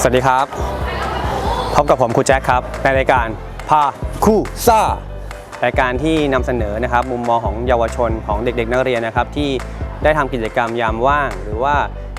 สวัสดีครับ พบกับผมครูแจ็คครับ ในรายการพาคู่ซ่ารายการที่นำเสนอนะครับ มุมมองของเยาวชนของเด็กๆ นักเรียนนะครับ ที่ได้ทำกิจกรรมยามว่าง หรือว่า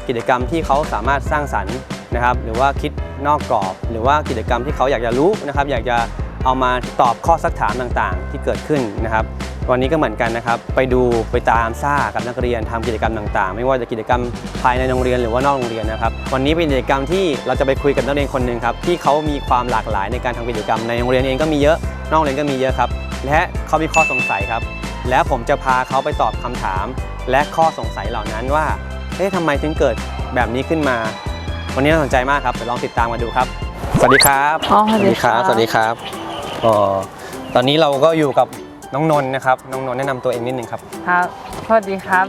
กิจกรรมที่เขาสามารถสร้างสรรค์นะครับ หรือว่าคิดนอกกรอบ หรือว่ากิจกรรมที่เขาอยากจะรู้นะครับ อยากจะเอามาตอบข้อสักถามต่างๆ ที่เกิดขึ้นนะครับ วันนี้ก็เหมือนกันนะครับ ไปดูไปตามซ่ากับนักเรียนทำกิจกรรมต่างๆ ไม่ว่าจะกิจกรรมภายในโรงเรียนหรือว่านอกโรงเรียนนะครับ วันนี้เป็นกิจกรรมที่เราจะไปคุยกับนักเรียนคนหนึ่งครับที่เขามีความหลากหลายในการทำกิจกรรมในโรงเรียนเองก็มีเยอะ นอกโรงเรียนก็มีเยอะครับ และเขามีข้อสงสัยครับ และผมจะพาเขาไปตอบคำถาม และข้อสงสัยเหล่านั้นว่าเอ๊ะทำไมถึงเกิดแบบนี้ขึ้นมา วันนี้น่าสนใจมากครับเดี๋ยวลองติดตามมาดูครับ สวัสดีครับอ๋อสวัสดีครับ สวัสดีครับอ๋อตอนนี้เราก็อยู่กับ น้องนนท์นะครับ น้องนนท์แนะนำตัวเองนิดนึงครับ ครับสวัสดีครับ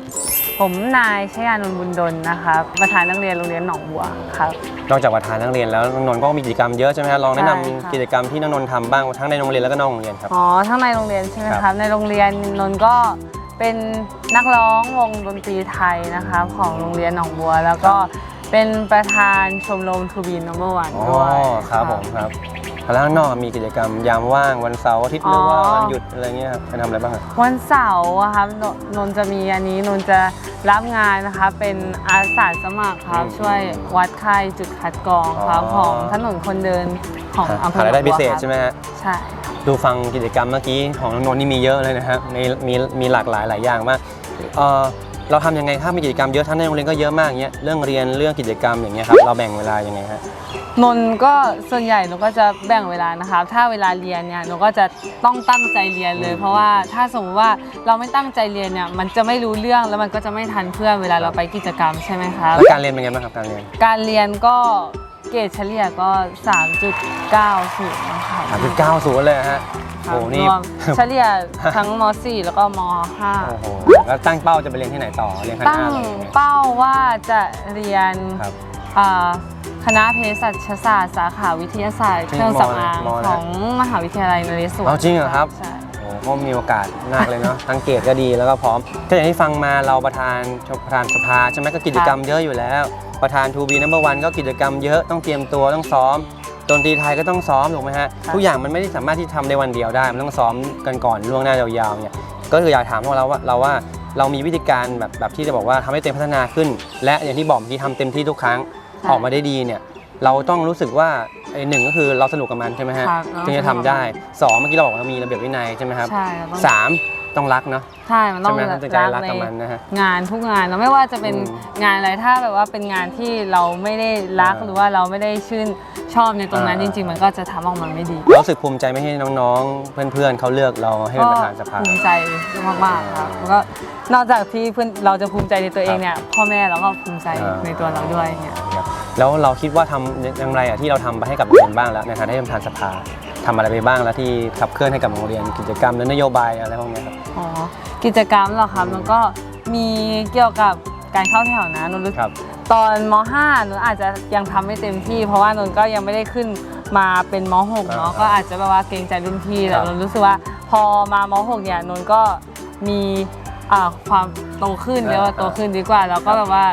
ผมนายชยานนท์บุญดลนะครับ ประธานนักเรียนโรงเรียนหนองบัวครับ นอกจากประธานนักเรียนแล้วน้องนนท์ก็มีกิจกรรมเยอะใช่ไหมครับลองแนะนำใช่ค่ะ กิจกรรมที่น้องนนท์ทำบ้างทั้งในโรงเรียนแล้วก็นอกโรงเรียนครับ อ๋อทั้งในโรงเรียนใช่ไหมคครับรับในโรงเรียนนนท์ก็เป็นนักร้องวงดนตรีไทยนะครับของโรงเรียนหนองบัว แล้วก็ เป็นประธานชมรมทูบีนัมเบอร์วันอ๋อด้วยครับผมครับแล้วข้างนอกมีกิจกรรมยามว่างวันเสาร์อาทิตย์หรือว่าวันหยุดอะไรเงี้ยครับไปทำอะไรบ้างครับ วันเสาร์อะครับนนนท์จะมีอันนี้นนท์จะรับงานนะคะเป็นอาสาสมัครครับอืมช่วยวัดไข้จุดคัดกรองครับอ๋อ ของถนนคนเดินของอำเภอหารายได้หนองบัวพิเศษครับใช่ไหมฮะใช่ดูฟังกิจกรรมเมื่อกี้ของน้องนนท์นี่มีเยอะเลยนะครับมีมีมีหลากหลายหลายอย่างมากเออ เราทำยังไงถ้ามีกิจกรรมเยอะทั้งในโรงเรียนก็เยอะมากเงี้ยเรื่องเรียนเรื่องกิจกรรมอย่างเงี้ยครับเราแบ่งเวลายังไงฮะ นนท์ก็ส่วนใหญ่หนูก็จะแบ่งเวลานะคะ ถ้าเวลาเรียนเนี่ยหนูก็จะต้องตั้งใจเรียนเลยอืมเพราะว่าถ้าสมมติว่าเราไม่ตั้งใจเรียนเนี่ยมันจะไม่รู้เรื่องแล้วมันก็จะไม่ทันเพื่อนเวลาเราไปกิจกรรมใช่ไหมคะ แล้วการเรียนเป็นไงบ้างครับการเรียนการเรียนก็เกรดเฉลี่ยก็ 3.90นะคะสามจุดเก้าศูนย์เลยฮะ ครัโอ้บโหนี่ รวมเฉลี่ยทั้งม .4 แล้วก็ม โอ้โห แล้วตั้งเป้าจะไปเรียนที่ไหนต่อ เรียนค .5 ณะตั้งอะไรเป้าว่าจะเรียนครับ อ่าคณะเภสัชศาสตร์สาขาวิทยาศาสตร์จริเคงรื่องสำอางมอะไรของมหาวิทยาลัยนเรศวรเอาจริงเหรอครับ ใช่โอ้โหก็มีโอกาสมากเลยเนาะ ทั้งเกรดก็ดีแล้วก็พร้อมก็อย่างที่ฟังมาเราประธานประธานสภาใช่ไหมก็กิจกรรมเยอะอยู่แล้ว ประธานทูบีนัมเบอร์วันก็กิจกรรมเยอะต้องเตรียมตัวต้องซ้อม ดนตรีไทยก็ต้องซ้อมถูกไหมฮะทุกอย่างมันไม่ได้สามารถที่ทำในวันเดียวได้ มันต้องซ้อมกันก่อนล่วงหน้ายาวๆเนี่ยก็คืออยากถามพวกเราว่าเราว่าเรามีวิธีการแบบแบบที่จะบอกว่าทำให้เต็มพัฒนาขึ้น และอย่างที่บอกเมื่อกี้ทำเต็มที่ทุกครั้งออกมาได้ดีเนี่ยเราต้องรู้สึกว่าไอ้หนึ่งก็คือเราสนุกกับมันใช่ไหมฮะครับถึงจะทำได้สองเมื่อกี้เราบอกว่ามีระเบียบวินัยใช่ไหมครับใช่เราต้องสาม ต้องรักเนาะ ใช่ มันต้องใช่ไหมต้องใจรักในกับมันนะฮะงานทุกงานแล้วไม่ว่าจะเป็นอืมงานอะไรถ้าแบบว่าเป็นงานที่เราไม่ได้รักอ่าหรือว่าเราไม่ได้ชื่นชอบในตรงนั้นอ่าจริง ๆ มันก็จะทำออกมาไม่ดีรู้สึกภูมิใจไม่ให้น้องๆ เพื่อนๆเขาเลือกเราให้เป็นประธานสภา ภูมิใจมากๆครับแล้วก็นอกจากที่เพื่อนเราจะภูมิใจในตัวเองเนี่ยพ่อแม่เราก็ภูมิใจอ่า ในตัวเราด้วยเนี่ย ครับแล้วเราคิดว่าทำอย่างไรอะที่เราทำไปให้กับโรงเรียนบ้างแล้วในฐานะที่เป็นประธานสภา ทำอะไรไปบ้างแล้วที่ขับเคลื่อนให้กับโรงเรียนกิจกรรมและนโยบายอะไรพวกเนี้ยครับ อ๋อกิจกรรมเหรอครับมันก็มีเกี่ยวกับการเข้าแถวนะนนรู้ครับตอนม .5 หนูอาจจะยังทำไม่เต็มที่ เพราะว่านนก็ยังไม่ได้ขึ้นมาเป็นม .6 เนาะอ่าก็อาจจะแบบว่าเกรงใจรุ่นพี่ครัแต่บนนรู้สึกว่าพอมาม .6 เนี่ยนนก็มีอ่าความโตขึ้นอ่าเรียกว่าโตขึ้นดีกว่า แล้วก็แบบว่า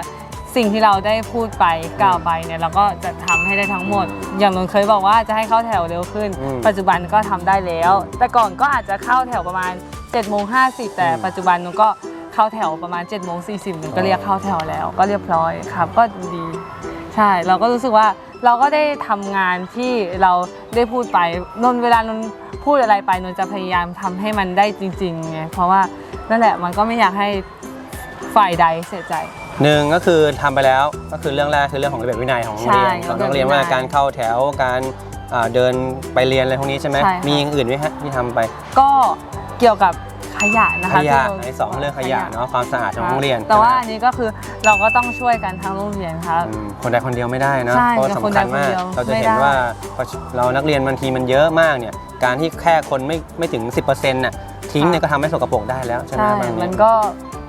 สิ่งที่เราได้พูดไปกล่าวไปเนี่ยเราก็จะทำให้ได้ทั้งหมด อย่างนนเคยบอกว่าจะให้เข้าแถวเร็วขึ้น อืมปัจจุบันก็ทำได้แล้ว แต่ก่อนก็อาจจะเข้าแถวประมาณ7จ็ดโมงห้แต่อืม ปัจจุบันนนก็เข้าแถวประมาณ7จ็ดโมงสีนนก็เรียกเข้าแถวแล้ว ก็เรียบร้อยครับก็ดี ใช่ เราก็รู้สึกว่าเราก็ได้ทำงานที่เราได้พูดไปนนเวลานนพูดอะไรไปนนจะพยายามทำให้มันได้จริงๆไงเพราะว่านั่นแหละมันก็ไม่อยากให้ฝ่ายใดเสียใจ หนึ่งก็คือทำไปแล้วก็คือเรื่องแรกคือเรื่องของระเบียบวินัยของโรงเรียนใช่ของโรงเรียนระเบียบวินัว่ายการเข้าแถวการอ่าเดินไปเรียนอะไรพวกนี้ใช่ไหมใช่ค่ะมีอย่างอื่นไหมฮะที่ทำไป ก็เกี่ยวกับขยะนะขคะยะที่ในสองเรื่องขยะเนาะความสะอาดของโรงเรียน แต่ว่าใช่ไหมอันนี้ก็คือเราก็ต้องช่วยกันทั้งโรงเรียนครับอืมคนใดคนเดียวไม่ได้เนอะใช่เพราะจะคนสำคัญใดคนมากเดียวเราจะไม่เห็นได้ว่าเรานักเรียนบางทีมันเยอะมากเนี่ยการที่แค่คนไม่ไม่ถึง 10%น่ะทิ้งเนี่ยก็ทำให้สกปรกได้แล้วใช่ไหมใช่บางทีมันก็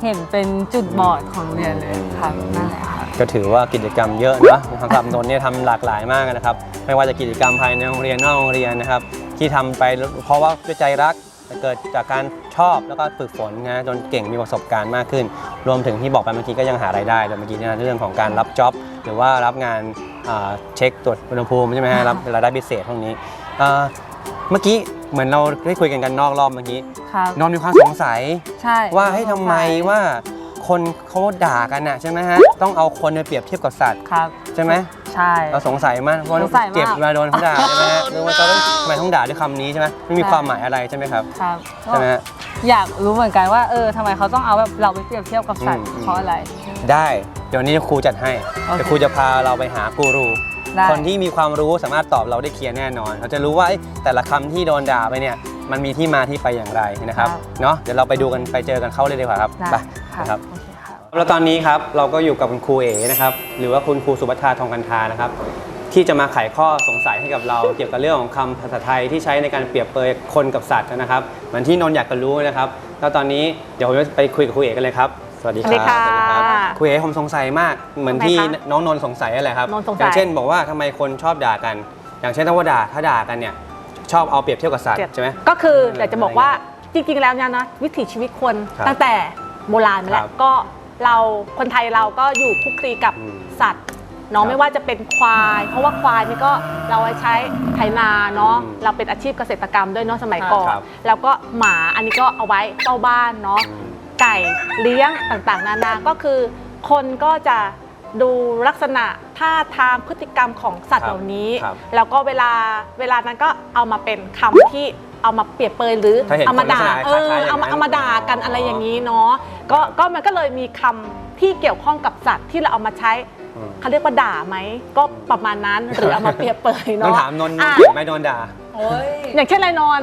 เห็นเป็นจุดบอดของโรงเรียนเลยครับนั่นแหละค่ะ ก็ถือว่ากิจกรรมเยอะนะสำหรับนนท์เนี่ยทำหลากหลายมากนะครับ ไม่ว่าจะกิจกรรมภายในโรงเรียนนอกโรงเรียนนะครับ ที่ทำไปเพราะว่าด้วยใจรักเกิดจากการชอบแล้วก็ฝึกฝนนะจนเก่งมีประสบการณ์มากขึ้น รวมถึงที่บอกไปเมื่อกี้ก็ยังหารายได้โดยเมื่อกี้เนี่ยเรื่องของการรับจ็อบหรือว่ารับงานอ่าเช็คตรวจอุณหภูมิใช่ไหมฮะรับรายได้พิเศษพวกนี้อ่า เมื่อกี้เหมือนเราได้คุยกันกันนอกรอบเมื่อกี้ครับนอนมีความสงสัย ใช่ว่าให้ยทำไมว่าคนเขาด่ากันนะใช่ไหมฮะต้องเอาคนไปเปรียบเทียบกับสัตว์ครับ ใช่ไหมใช่ เราสงสัยมากว่าสงสัยมาก เจ็บเวลาโดนเขาด่าใช่ไหมฮะหรือว่าเขาต้องทำไมต้องด่าด้วยคำนี้ใช่ไหมไม่มีใช่ความหมายอะไรใช่ไหมครับครับใช่ไหมฮะ อยากรู้เหมือนกันว่าเออทำไมเขาต้องเอาแบบเราไปเปรียบเทียบกับสัตว์อืม เพราะอะไร ได้เดี๋ยวนี้ครูจัดให้โอเค เดี๋ยวครูจะพาเราไปหากูรู ได้ คนที่มีความรู้สามารถตอบเราได้เคลียร์แน่นอน เขาจะรู้ว่าเอ้ยแต่ละคำที่โดนด่าไปเนี่ยมันมีที่มาที่ไปอย่างไรนะครับเนาะเดี๋ยวเราไปดูกันไปเจอกันเข้าเลยดีกว่าครับได้ไปนะครับ โอเคครับแล้วตอนนี้ครับเราก็อยู่กับคุณครูเอ๋นะครับหรือว่าคุณครูสุภัทราทองกันทานะครับ ที่จะมาไขข้อสงสัยให้กับเรา เกี่ยวกับเรื่องของคำภาษาไทยที่ใช้ในการเปรียบเปรยคนกับสัตว์นะครับเหมือนที่นนท์อยากจะรู้นะครับ แล้วตอนนี้เดี๋ยวผมจะไปคุยกับครูเอ๋กันเลยครับ สวัสดีครับสวัสดีค่ะรับ ครูเอ๋ผมสงสัยมากเหมือนที่ทำไมคะน้องนนท์สงสัยอะไรครับนนท์สงสัย อย่างเช่นบอกว่าทำไมคนชอบด่ากัน อย่างเช่นถ้าว่าด่าถ้าด่ากันเนี่ยชอบเอาเปรียบเทียบกับสัตว์ใช่ไหม ก็คือเอออยากจะบอกว่าจริงๆแล้วเนี่ยนะวิถีชีวิตคนครับตั้งแต่โบราณมาแล้ครัวบก็เราคนไทยเราก็อยู่คลุกคลีกับอืมสัตว์เนาะครับไม่ว่าจะเป็นควาย เพราะว่าควายนี่ก็เราไว้ใช้ไถนาเนาะอืมเราเป็นอาชีพเกษตรกรรมด้วยเนาะสมัยก่อน ครับแล้วก็หมาอันนี้ก็เอาไว้เฝ้าบ้านเนาะอืม ไก่เลี้ยงต่างๆ นานา ก็คือคนก็จะดูลักษณะท่าทางพฤติกรรมของสัตครัว์บเหล่านี้ ครับแล้วก็เวลาเวลานั้นก็เอามาเป็นคำที่เอามาเปรียบเปรยหรือถ้าเห็นเอามาด่าคนลักษณะเออคล้ายๆอย่างนั้นเอามาเอามาด่ากันอ๋อออะไรอย่างนี้เนาะก็ก็มันก็เลยมีคำที่เกี่ยวข้องกับสัตว์ที่เราเอามาใช้อืม เขาเรียกว่าด่าไหมก็ประมาณนั้นหรือเอามาเปรียบเปรยต้องเนาะถามนนท์นนอะท์เก่งไหมโดนด่า โอ้ยอย่างเช่นอะไรนอน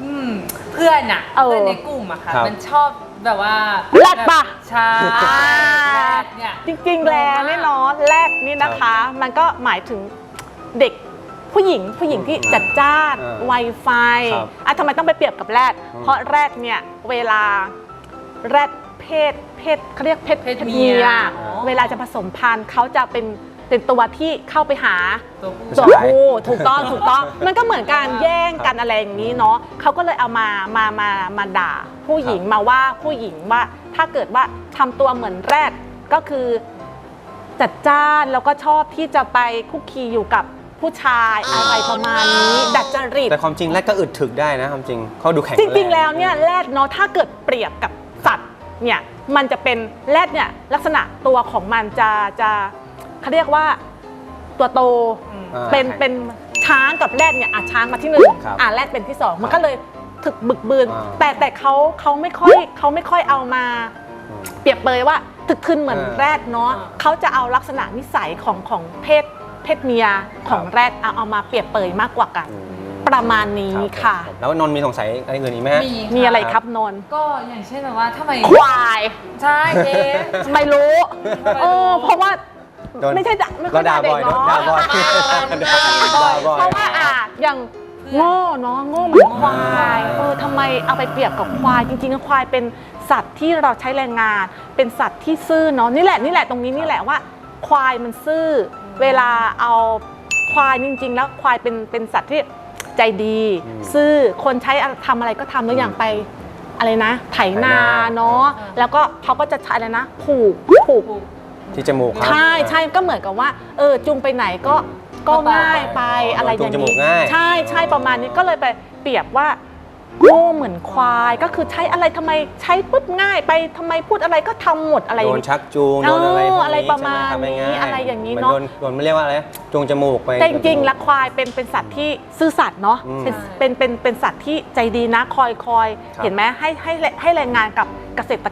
อืม เพื่อนอะเออเพื่อนในกลุ่มอะค่ะ ครับมันชอบแบบว่าแรดปะ ใช่อ่าแรดเนี่ย จริงๆ แล้วนี่เนาะแรกนี่นะคะ มันก็หมายถึงเด็กผู้หญิงผู้หญิงที่จัดจ้านเออไวไฟครับอะทำไมต้องไปเปรียบกับแรด อืมเพราะแรดเนี่ยเวลาแรดเพศเพศเขาเรียกเพศเพศเพศเมีเมียยอ๋อเวลาจะผสมพันธุ์เขาจะเป็น เป็นตัวที่เข้าไปหาตัวผู้ตัวผู้ถูกต้องถูกต้องมันก็เหมือนการแย่งกันอะไรอย่างนี้เนาะเขาก็เลยเอามามามามาด่า ผู้หญิงมาว่าผู้หญิงว่าถ้าเกิดว่าทำตัวเหมือนแรดก็คือจัดจ้านแล้วก็ชอบที่จะไปคุกคีอยู่กับผู้ชายอะไรประมาณนี้ ดัดจริตแต่ความจริงแรกก็อึดถึกได้นะความจริงเขาดูแข็งจริงๆแล้วเนี่ยแรดเนาะถ้าเกิดเปรียบกับสัตว์เนี่ยมันจะเป็นแรดเนี่ยลักษณะตัวของมันจะจะ เขาเรียกว่าตัวโตอ่าเป็นแข็งเป็นช้างกับแรดเนี่ยอะช้างมาที่หนึ่งครับอะแรดเป็นที่สองมันก็เลยถึกบึกบืน อ่า แต่แต่เขาเขาไม่ค่อยเขาไม่ค่อยเอามา อืม เปรียบเปรยว่าถึกขึ้นเหมือนอ่าแรดเนาะอ่าเขาจะเอาลักษณะนิสัยของของเพศเพศเมียของครับ แรดเอาเอามาเปรียบเปรยมากกว่ากัน อืมประมาณนี้ค่ะรับแล้วนนท์มีสงสัยอะไรอื่นอีกไหมฮะ มีมีอะไรค่ะครับนนท์ก็อย่างเช่นแบบว่าทำไมควาย ใช่เจ๊ ไม่รู้ไม่รู้เออเพราะว่า โดนไม่ใช่ด่าไม่ค่อยเราด่าด่าเด็กบ่อยเนาะด่าบ่อยด่าบ่อยเพราะว่าอะอย่างโง่เนาะโง่เหมือนควายเออทำไมเอาไปเปรียบกับควายจริงๆควายเป็นสัตว์ที่เราใช้แรงงาน เป็นสัตว์ที่ซื่อเนาะนี่แหละนี่แหละตรงนี้นี่แหละว่า ควายมันซื่อ เวลาเอาควายจริง ๆ แล้วควายเป็นเป็นสัตว์ที่ใจดีอืมซื่อคนใช้อะไรทำอะไรก็ทำแล้วอย่างไปอะไรนะไถนาไถนาเนาะแล้วก็เขาก็จะใช้อะไรนะ ผูกผูก ที่จมูกครับ ใช่ใช่ก็เหมือนกับว่าเออจุงไปไหนก็ก็ง่ายไปอ๋ออะไรอย่างจูงจมูนี้กง่าย ใช่ใช่ประมาณนี้ก็เลยไปเปรียบว่าโง่เหมือนควาย ก็คือใช้อะไรทำไมใช้ปุ๊บง่ายไปทำไมพูดอะไรก็ทำหมดอะไรอโดย่างนนี้ ชักจูงโดนอะไรพวกเอออะไรนี้ประมาณใช่ไหทำง่นี้อะไรอย่างนี้หมืเนอะโดนโดนไม่เรียกว่าอะไรจูงจมูกไป แต่จริงๆแล้วควายเป็นเป็นสัตว์ที่ซื่อสัตย์เนาะอืมเป็นเป็นเป็นเป็นสัตว์ที่ใจดีนะคอยคอยครับ เห็นไหมให้ให้ให้แรงงานกับเกษตร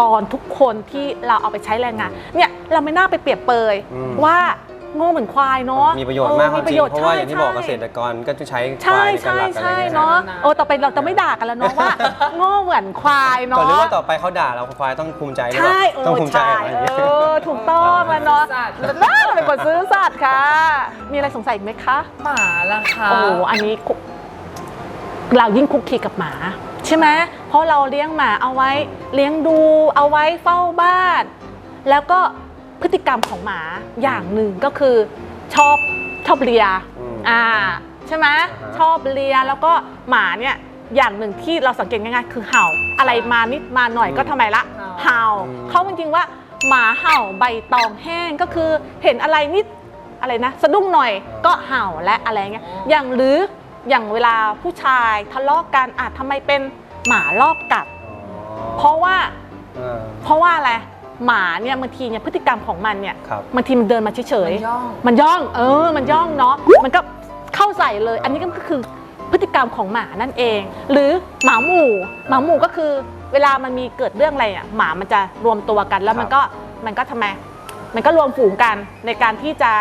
กรทุกคนที่เราเอาไปใช้แรงงานเนี่ยเราไม่น่าไปเปรียบเปยอืม ว่าโง่เหมือนควายเนาะมีประโยชน์มากเออความจริงโยชน์เพราะว่าอย่างที่บอกเกใช่ษตรกรก็จะใช้คใช่วายในการใช่หลักอะไรใช่อย่างเงี้ยเนาะนะโอ้ต่อไปเราจะไม่ด่ากันแล้วเนาะว่า โง่เหมือนควายก่อนหรือเนาะว่าต่อไปเขาด่าเราควายต้องภูมิใจหรือเปใช่ล่าเอต้องอภูมิใจใช่อะไรอย่างเงี้ย เออถูกต้องแล้วเนาะสัตว์น่าเป็นคนซื้อสัตว์ค่ะ มีอะไรสงสัยอีกไหมคะ หมาล่ะคะ โอ้โหอันนี้คุเรายิ่งคุกคีกับหมา ใช่ไหมเพ ราะเราเลี้ยงหมาเอาไว้เลี้ยงดูเอาไว้เฝ้าบ้าน แล้วก็พฤติกรรมของหมาอย่างหนึ่งก็คือชอบชอบเลียอืมอ่าใช่ไหมอ่าฮะชอบเลียแล้วก็หมาเนี่ยอย่างหนึ่งที่เราสังเกตง่ายๆคือเห่าอะไรมานิดมาหน่อยก็ทำไมละเห่าอืม เขาจริงๆว่าหมาเห่าใบตองแห้งก็คือเห็นอะไรนิดอะไรนะสะดุ้งหน่อยก็เห่าและอะไรเงี้ยอย่างหรืออย่างเวลาผู้ชายทะเลาะกันอาจทำไมเป็น หมารอบกัด เพราะว่าเออเพราะว่าอะไรหมาเนี่ยบางทีเนี่ยพฤติกรรมของมันเนี่ยครับบางทีมันเดินมาเฉยมันย่องมันย่องเออมันย่องเนาะมันก็เข้าใส่เลย อันนี้ก็คือพฤติกรรมของหมานั่นเอง หรือหมาหมู่หมาหมู่ก็คือ เวลามันมีเกิดเรื่องอะไรอะหมามันจะรวมตัวกัน แล้วมันก็มันก็ทำไมมันก็รวมฝูงกันในการที่จะ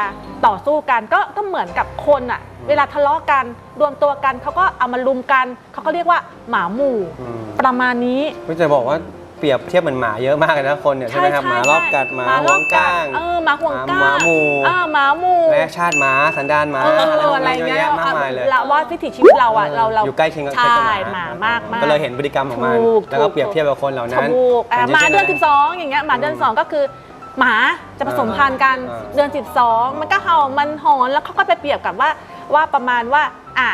ต่อสู้กันก็ก็เหมือนกับคนอะ เวลาทะเลาะกันรวมตัวกันเขาก็เอามารุมกันเขาก็เรียกว่าหมาหมู่ อืมประมาณนี้ก็จะบอกว่าเปรียบเทียบเหมือนหมาเยอะมากเลยนะคนเนี่ยใช่ไหมครับหมารอบกัดหมาห่วงก้างเออหมาห่วงก้างหมาหมู่อ่าหมาหมู่และชาติหมาสันดานหมาเอออะไรพวกอะไรนี้เยอะเงี้ยแยะมากมายเลยเราว่าวิถีชีวิตเราอะเราเราอยู่ใกล้เคียงกับใช่ใกล้หกับมามากมาก ก็เลยเห็นพฤติกรรมของมันถูกแล้วก็ถูก เปรียบเทียบกับคนเหล่านั้นถูกอะย่งหมาช่ เดือน12 อย่างเงี้ยหมาเดือน 2 ก็คือ หมาจะผสมพันธุ์กันอ่า เดือน 12 มันก็เห่ามันหอนแล้วเขาก็ไปเปรียบกับว่า ว่าประมาณว่าอะ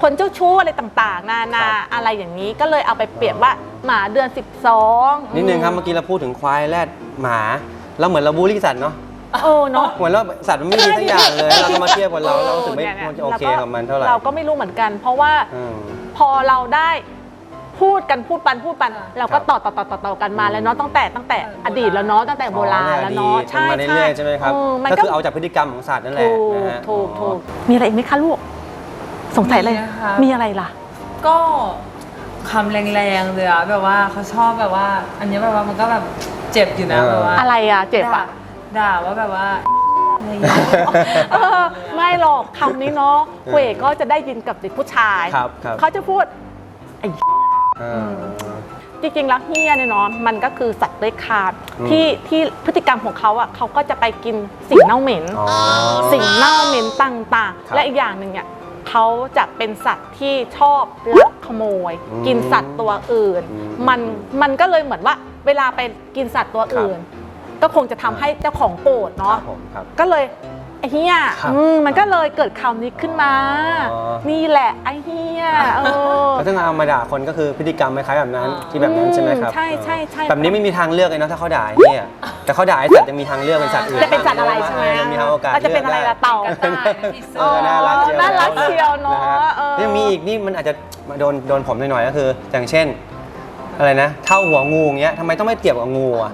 คนเจ้าชู้อะไรต่างๆ นานาอะไรอย่างนี้ก็เลยเอาไปเปรียบว่าหมาเดือน 12นิดนึงครับเมื่อกี้เราพูดถึงควายแรดหมาแล้วเหมือนเราบูลลี่สัตว์เนาะเออเนาะเหมือนเราสัตว์มันไม่ดีสักอย่างเลยแล้วเราก็มาเทียบกับเราเรารู้สึกไม่เนี่ยเนี่ยโอเคกับมันเท่าไหร่เราก็ไม่รู้เหมือนกัน เพราะว่าอืมพอเราได้ พูดกันพูดปันพูดปันอ่าเราก็ครับต่อต่อต่อต่อต่อกันมาแล้วเนาะตั้งแต่ตั้งแต่อดีตแล้วเนาะตั้งแต่โบราณแล้วเนาะใช่มาเรื่อยๆใช่ไหมครับเออมันก็ก็คือเอาจากพฤติกรรมของสัตว์นั่นแหละถูนะกฮะถูกอ๋อถูกมีอะไรอีกไหมคะลูกสงสัยอะไรมีนะคะ มีอะไรล่ะ ก็คำแรงๆเลยอะแบบว่าเขาชอบแบบว่า อันเนี้ยแบบว่ามันก็แบบเจ็บอยู่นะเออแบบว่าอะไรอะเจ็บอะด่าด่าว่าแบบว่าอะไรอย่างเงี้ย เออไม่หรอกคำนี้เนาะเวก็จะได้ยินกับเด็กผู้ชาย ครับครับ เขาจะพูดไอ้เออจริงๆแล้วเฮียเนี่ยเนาะมันก็คือสัตว์เลื้อยคลานอืม ที่ที่พฤติกรรมของเขาอะเขาก็จะไปกินสิ่งเน่าเหม็น อ๋อ สิ่งเน่าเหม็นต่างครับๆ และอีกอย่างหนึ่งเนี่ยเขาจะเป็นสัตว์ที่ชอบลักขโมย อืมกินสัตว์ตัวอื่น อืมมันมันก็เลยเหมือนว่า เวลาไปกินสัตว์ตัวอื่น ก็คงจะทำให้เจ้าของโกรธครัเนาะบผมครับ ก็เลย ไอ้เฮียครับอืมมันก็เลยเกิดคำนี้ขึ้นมา อ๋อ นี่แหละไอ้เฮียเออ แล้วถ้าเอามาด่าคนก็คือพฤติกรรมคล้ายๆแบบนั้นอ่าที่แบบนั้นใช่ไหมครับใช่ใช่ใช่แบบนี้ไม่มีทางเลือกเลยเนาะถ้าเขาด่าไอ้เนี่ยแต่เขาด่าไอ้สัตว์จะมีทางเลือกเป็นสัตว์อื่นจะเป็นสัตว์อะไรใช่ไหมยังมีทางโอกาสเราจะเป็นอะไรล่ะเต่า กระต่ายผีเสื้เออ น่ารักเชียวน่ารักเชียวเนอะฮเออยังมีอีกนี่มันอาจจะมาโดนโดนผมหน่อยๆก็คือ อย่างเช่น อะไรนะเท่าหัวงูอย่างเงี้ยทำไมต้องไม่เปรียบกับงูอะ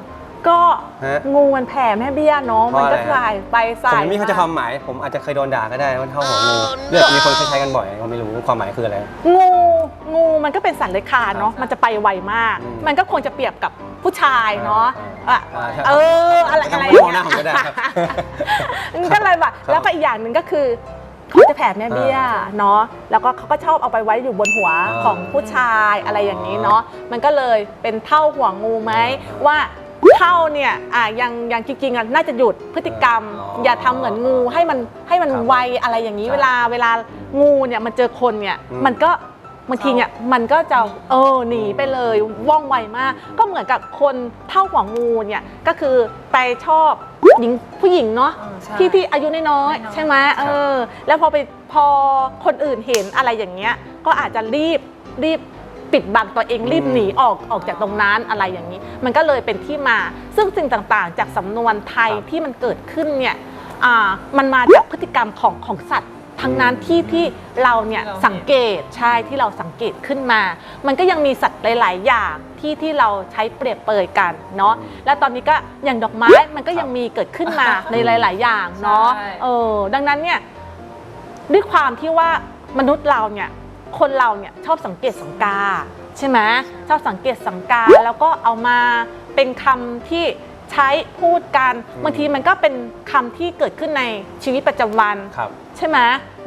ก็ฮะ งูมันแผ่แม่เบี้ยเนาะเพมันราะก็อะไรฮะสายไปสาผมยไม่เข้าใจความหมาย ผมอาจจะเคยโดนด่าก็ได้ว่าเท่าหัวงูเลือกมีคนเคยใช้กันบ่อยผมไม่รู้ความหมายคืออะไร งูงูมันก็เป็นสัตว์เลื้อยคลานเนาะมันจะไปไวมาก อืมมันก็คงจะเปรียบกับผู้ชายเนาะอ่าอะอ่าใช่เอออะไรไม่ต้อะองไรไม่มองหน้าผมก็ได้ครับมันก็เลยแบบครับแล้วก็อีกอย่างหนึ่งก็คือเขาจะแผ่แม่เบี้ยเนาะแล้วก็เขาก็ชอบเอาไปไว้อยู่บนหัวอ่า ของผู้ชายอะไรอย่างนี้เนาะมันก็เลยเป็นเท่าหัวงูไหมว่า เท่าเนี่ยอะยังยังจริงๆอะน่าจะหยุดพฤติกรรม อ๋อออย่าทำเหมือนงูให้มันให้มันครับไวอะไรอย่างนี้ครับเวลาเวลางูเนี่ยมันเจอคนเนี่ยอืม มันก็บางทีเนี่ยมันก็จะเออหนีไปเลยว่องไวมาก ก็เหมือนกับคนเท่าหัวงูเนี่ยก็คือไปชอบหญิงผู้หญิงเนาะ เออใช่ ที่ที่อายุน้อยน้อยๆ ๆ ใช่ไหมเออ แล้วพอไปพอคนอื่นเห็นอะไรอย่างเงี้ย ก็อาจจะรีบรีบ ปิดบังตัวเองรีบหนีออกออกจากตรงนั้นอะไรอย่างนี้ มันก็เลยเป็นที่มา ซึ่งสิ่งต่างๆ จากสำนวนไทยครับที่มันเกิดขึ้นเนี่ยอ่ามันมาจากพฤติกรรมของของสัตว์ทั้งนั้นอืมที่ที่เราเนี่ยที่เราเห็นสังเกตใช่ที่เราสังเกตขึ้นมา มันก็ยังมีสัตว์หลาย ๆ อย่างที่ที่เราใช้เปรียบเปรยกันเนาะและตอนนี้ก็อย่างดอกไม้มันก็ยังมีเกิดขึ้นมาในหลาย ๆ อย่างเนาะใช่เออดังนั้นเนี่ยด้วยความที่ว่ามนุษย์เราเนี่ย คนเราเนี่ยชอบสังเกตสังกา ใช่ไหมชอบสังเกตสังกาแล้วก็เอามาเป็นคำที่ใช้พูดกันอืมบางทีมันก็เป็นคำที่เกิดขึ้นในชีวิตประจำวันครับใช่ไหม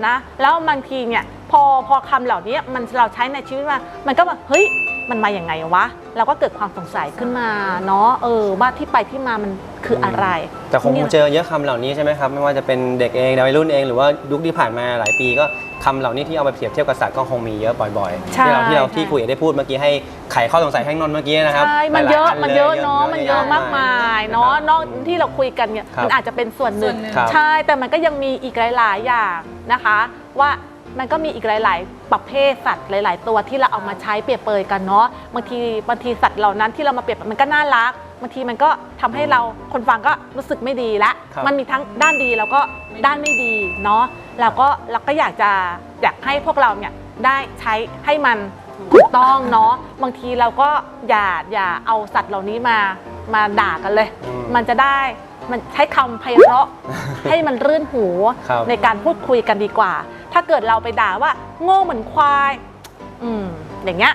นะแล้วบางทีเนี่ยพอพอคำเหล่านี้มันเราใช้ในชีวิตว่ามันก็แบบเฮ้ยมันมาอย่างไงวะเราก็เกิดความสงสัยขึ้นมาเนาะเออว่าที่ไปที่มามันคืออะไร แต่คงเจอเยอะคำเหล่านี้ใช่ไหมครับ ไม่ว่าจะเป็นเด็กเองวัยรุ่นเองหรือว่ายุคที่ผ่านมาหลายปีก็ คำเหล่านี้ที่เอาไปเปรียบเทียบกับสัตว์ก็คงมีเยอะบ่อยๆ ใช่ที่เราที่เราใช่ที่คุยได้พูดเมื่อกี้ให้ไขข้อสงสัยให้นนท์เมื่อกี้นะครับใช่ มันเยอะ หลาๆมันเยอะลเนาะ มันเยอะมากมายเนาะครับนอกที่เราคุยกันเนี่ย ครับมันอาจจะเป็นส่วนหนึ่ง ส่วนหนึ่ง ครับ ใช่ แต่มันก็ยังมีอีกหลาย ๆ อย่างนะคะ ว่ามันก็มีอีกหลาย ๆ ประเภทสัตว์หลาย ๆ ตัวที่เราเอามาใช้เปรียบเปรยกันเนาะ บางทีบางทีสัตว์เหล่านั้นที่เรามาเปรียบมันก็น่ารัก บางทีมันก็ทำให้เราคนฟังก็รู้สึกไม่ดีละครับมันมีทั้งด้านดีแล้วก็ด้านไม่ดีเนาะแล้วก็เราก็อยากจะอยากให้พวกเราเนี่ยได้ใช้ให้มันถูกต้องเนาะบางทีเราก็อย่าอย่าเอาสัตว์เหล่านี้มามาด่ากันเลยอืมมันจะได้มันใช้คำไพเราะให้มันรื่นหูครับในการพูดคุยกันดีกว่า ถ้าเกิดเราไปด่าว่า โง่เหมือนควาย อืมอย่างเงี้ย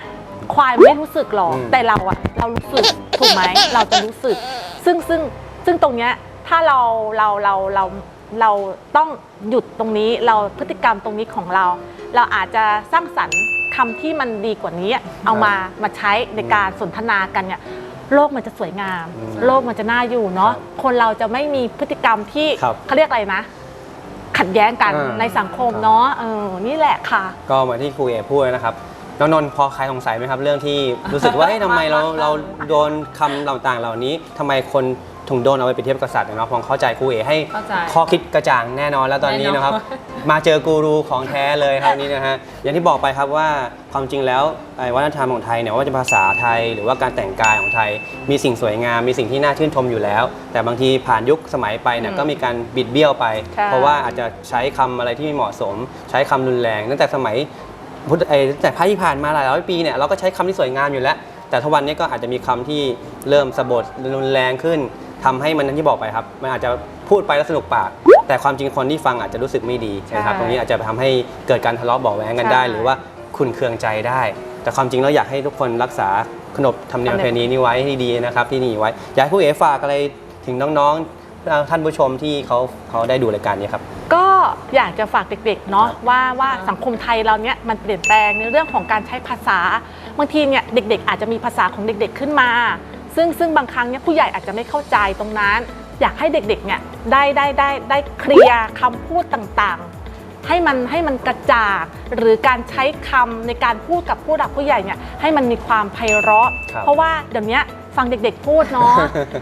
ควายไม่รู้สึกหรอกอืมแต่เราอะเรารู้สึกถูกไหมเราจะรู้สึก ซึ่งซึ่งซึ่งตรงเนี้ยถ้าเราเราเราเราเราต้องหยุดตรงนี้เราพฤติกรรมตรงนี้ของเรา เราอาจจะสร้างสรรค์คำที่มันดีกว่านี้เอามามาใช้ในการสนทนากันเนี่ยโลกมันจะสวยงามอืมโลกมันจะน่าอยู่เนาะครับคนเราจะไม่มีพฤติกรรมที่ครับเขาเรียกอะไรนะ ขัดแย้งกันอ่าในสังคมครับ เนาะเออนี่แหละค่ะ ก็เหมือนที่ครูเอพูดนะครับ น้องนนท์พอใครสงสัยไหมครับ เรื่องที่รู้สึกว่าเอ๊ะทำไมเราเราโดนคำต่างๆเหล่านี้ทำไมคนถึงโดนเอาไปเปรียบเทียบกับสัตว์เนาะพอเข้าใจครูเอให้เข้าใจข้อคิดกระจ่างแน่นอนแล้วตอนนี้แน่นอน นะครับ มาเจอกูรูของแท้เลยครับนี่นะฮะอย่างที่บอกไปครับว่าความจริงแล้วไอ้วัฒนธรรมของไทยเนี่ยว่าจะภาษาไทยหรือว่าการแต่งกายของไทย มีสิ่งสวยงามมีสิ่งที่น่าชื่นชมอยู่แล้ว แต่บางทีผ่านยุคสมัยไปเนี่ยอืมก็มีการบิดเบี้ยวไปใช่เพราะว่าอาจจะใช้คำอะไรที่ไม่เหมาะสม ใช้คำรุนแรง ตั้งแต่สมัย พุทธเอ่อตั้งแต่พระที่ผ่านมาหลายร้อยปีเนี่ยเราก็ใช้คำที่สวยงามอยู่แล้ว แต่ทุกวันนี้ก็อาจจะมีคำที่เริ่มสะบดรุนแรงขึ้นทำให้มันอย่างที่บอกไปครับมันอาจจะพูดไปแล้วสนุกปาก แต่ความจริงคนที่ฟังอาจจะรู้สึกไม่ดีนะครับใช่ตรงนี้อาจจะทำให้เกิดการทะเลาะเบาะแว้งกันได้ใช่หรือว่าขุนเคืองใจได้ แต่ความจริงเราอยากให้ทุกคนรักษาขนบธรรมเนียมประเพณีนี้ไว้ให้ดีนะครับที่นี่ไว้อยากให้ผู้เอ๋ฝากอะไรถึงน้องๆ ท่านผู้ชมที่เขาเขาได้ดูรายการนี้ครับ ก็อยากจะฝากเด็กๆเนาะครับว่าว่าสังคมไทยเราเนี่ยมันเปลี่ยนแปลงในเรื่องของการใช้ภาษาบางทีเนี่ยเด็ก ๆ อาจจะมีภาษาของเด็ก ๆขึ้นมา ซึ่งซึ่งบางครั้งเนี่ยผู้ใหญ่อาจจะไม่เข้าใจตรงนั้น อยากให้เด็กๆเนี่ยได้ได้ได้ได้เคลียร์คำพูดต่างๆ ให้มันให้มันกระจ่างหรือการใช้คำในการพูดกับผู้หลักผู้ใหญ่เนี่ยให้มันมีความไพเราะครับเพราะว่าเดี๋ยวนี้ ฟังเด็กๆพูดเนาะ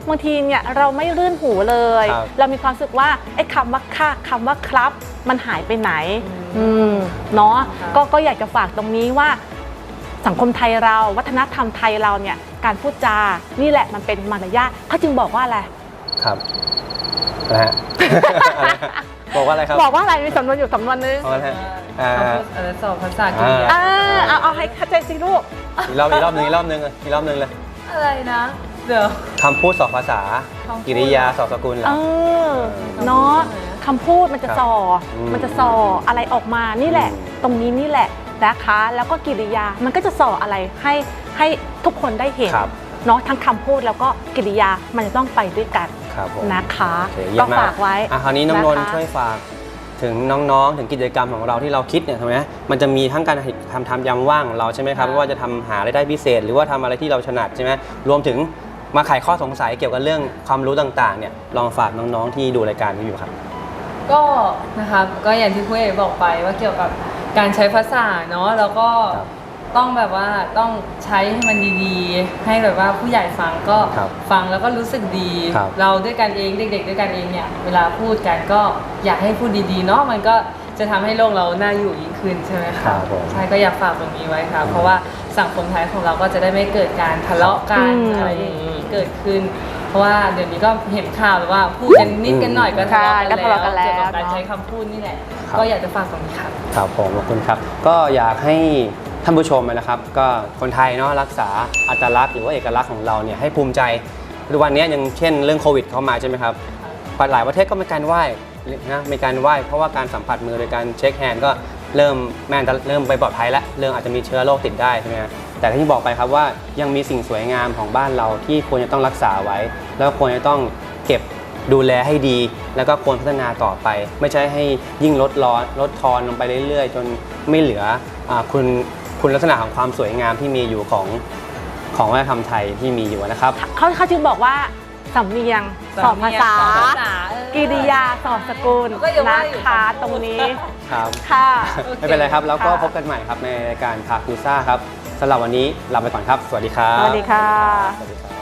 บางทีเนี่ยเราไม่รื่นหูเลย ครับ เรามีความรู้สึกว่าไอ้คำว่าค่ะคำว่าครับ มันหายไปไหน อืมเนาะครับก็ก็อยากจะฝากตรงนี้ว่า สังคมไทยเราวัฒนธรรมไทยเราเนี่ยการพูดจานี่แหละมันเป็นมารยาทเขาจึงบอกว่าอะไร ครับนะฮะ บอกว่าอะไรครับบอกว่าอะไรมีสำนวนอยู่สำนวนนึงบอกว่าอะไรฮะอ่า เออสอบภาษากิริยา อ่าเอาเอาให้เข้าใจสิลูก อีกรอบอีกรอบหนึงอีกรอบหนึงอีกรอบหนึงเลย อะไรนะ เดี๋ยว คำพูดสอบภาษา คำพูด กิริยาสอบสกุลเหรเอออเนาะคำพูดมันจะครับส่ออมมันจะส่ออะไรออกมานี่แหละ อืม ตรงนี้นี่แหละนะคะ แล้วก็กิริยามันก็จะส่ออะไรให้ให้ทุกคนได้เห็นครับ เนาะทั้งคำพูดแล้วก็กิริยามันจะต้องไปด้วยกันครับผมนะคะ โอเคเยี่ก็ยมมากฝากไว้อะคราวนี้น้องนนท์ะคะ ช่วยฝาก ถึงน้องๆ ถึงกิจกรรมของเราที่เราคิดเนี่ยทำไมมันจะมีทั้งการทำทำยามว่างของเราใช่ไหมครับค่ะไม่ว่าจะทำหารายได้พิเศษ หรือว่าทำอะไรที่เราถนัดใช่ไหมรวมถึงมาไขข้อสงสัยเกี่ยวกับเรื่องความรู้ต่างๆเนี่ยลองฝากน้องๆที่ดูรายการนี้อยู่ครับ ก็นะครับก็อย่างที่คุณเอ๋บอกไปว่าเกี่ยวกับการใช้ภาษาเนาะแล้วก็ครับ ต้องแบบว่าต้องใช้ให้มันดีๆ ให้แบบว่าผู้ใหญ่ฟังก็ครับฟังแล้วก็รู้สึกดี ครับเราด้วยกันเองเด็ก ๆ ด้วยกันเองเนี่ยเวลาพูดกันก็อยากให้พูดดีๆเนาะมันก็จะทำให้โลกเราน่าอยู่ยิ่งขึ้นใช่ไหมครัคะบผมใช่ก็อยากฝากตรงนี้ไว้ค่ะ เพราะว่าสังคมไทยของเราก็จะได้ไม่เกิดการทะเลาะกันอืมอะไรอย่างนี้เกิดขึ้น เพราะว่าเดี๋ยวนี้ก็เห็นข่าวแล้วว่าพูดกันนิดกันหน่อยก็ทะเลาะใช่ก็ทะเลาะกันแล้วเกี่ยวกับการเนอะใช้คำพูดนี่แหละครับ ก็อยากจะฝากตรงนี้ค่ะ ครับผมขอบคุณครับ ก็อยากให้ ท่านผู้ชมนะครับ ก็คนไทยเนาะรักษาอัตลักษณ์หรือว่าเอกลักษณ์ของเราเนี่ยให้ภูมิใจทุกวันนี้อย่างเช่นเรื่องโควิดเข้ามาใช่ไหมครับหลายประเทศก็มีการไหว้นะมีการไหว้เพราะว่าการสัมผัสมือโดยการเช็คแฮนด์ก็เริ่มแม่นเริ่มไปปลอดภัยแล้วเริ่มอาจจะมีเชื้อโรคติดได้ใช่ไหมแต่ที่บอกไปครับว่ายังมีสิ่งสวยงามของบ้านเราที่ควรจะต้องรักษาไว้ แล้วควรจะต้องเก็บดูแลให้ดี แล้วก็ควรพัฒนาต่อไป ไม่ใช่ให้ยิ่งลดร้อนลดทอนลงไปเรื่อย ๆ จนไม่เหลืออคุณ คุณลักษณะของความสวยงามที่มีอยู่ของของวัฒนธรรมไทยที่มีอยู่นะครับ เขาเขาจึงบอกว่าสำเนียงสอบภาษา กิริยาสอบสกุลก็ยังนะว่าอยู่ คะคำพูดตรงนี้ ครับ ค่ะโอเคไม่เป็นไรครับ แล้วก็ค่ะ พบกันใหม่ครับในรายการพาคูซ่าครับสำหรับวันนี้ลาไปก่อนครับ สวัสดีครับสวัสดีค่ะ สวัสดีครับ